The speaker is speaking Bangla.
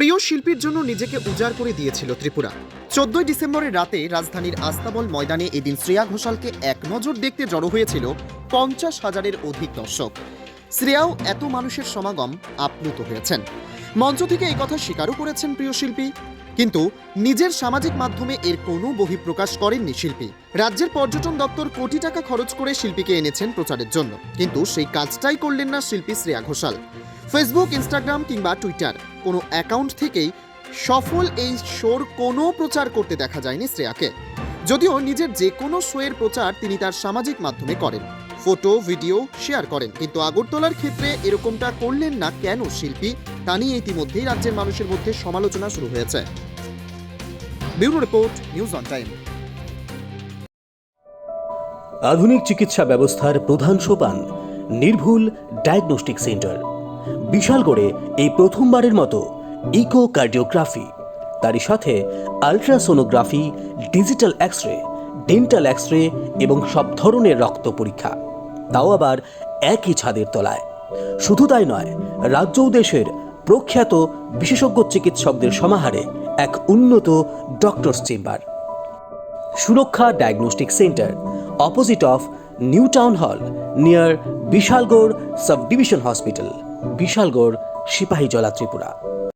প্রিয় শিল্পীর জন্য নিজেকে উজাড় করে দিয়েছিল ত্রিপুরা। চোদ্দই ডিসেম্বরের রাতে রাজধানীর আস্তাবল ময়দানে এদিন শ্রেয়া ঘোষালকে এক নজর দেখতে জড়ো হয়েছিল পঞ্চাশ হাজারের অধিক দর্শক। শ্রেয়াও এত মানুষের সমাগম আপ্লুত হয়েছেন। মঞ্চ থেকে এই কথা স্বীকারও করেছেন প্রিয় শিল্পী। কিন্তু নিজের সামাজিক মাধ্যমে এর কোনো বহিঃপ্রকাশ করেননি শিল্পী। রাজ্যের পর্যটন দপ্তর কোটি টাকা খরচ করে শিল্পীকে এনেছেন প্রচারের জন্য। কিন্তু সেই কাজটাই করলেন না শিল্পী শ্রেয়া ঘোষাল। ফেসবুক ইনস্টাগ্রাম কিংবা টুইটার কোনো অ্যাকাউন্ট থেকেই সফল এই শোর কোনো প্রচার করতে দেখা যায়নি শ্রেয়াকে। যদিও নিজের যে কোনো শোয়ের প্রচার তিনি তার সামাজিক মাধ্যমে করেন। ফটো, ভিডিও শেয়ার করেন। কিন্তু আগরতলার ক্ষেত্রে এরকমটা করলেন না কেন শিল্পী? তা নিয়ে ইতিমধ্যেই রাজ্যের মানুষের মধ্যে সমালোচনা শুরু হয়েছে। Bureau report, news on time. আধুনিক চিকিৎসা ব্যবস্থার প্রধান সোপান, নির্ভুল ডায়াগনস্টিক সেন্টার। বিশালগড়ে এই প্রথমবারের মতো ইকো কার্ডিওগ্রাফি তারই সাথে ultrasonography, digital X ray dental X ray এবং সব ধরনের রক্ত পরীক্ষা। তাও আবার একই ছাদের তলায়। শুধু তাই নয়, রাজ্য দেশের প্রখ্যাত বিশেষজ্ঞ চিকিৎসকদের সমাহারে এক উন্নত doctors chamber. Suraksha diagnostic centre, opposite of New Town Hall, near Bishalgarh subdivision hospital. Bishalgarh Sepahijala Tripura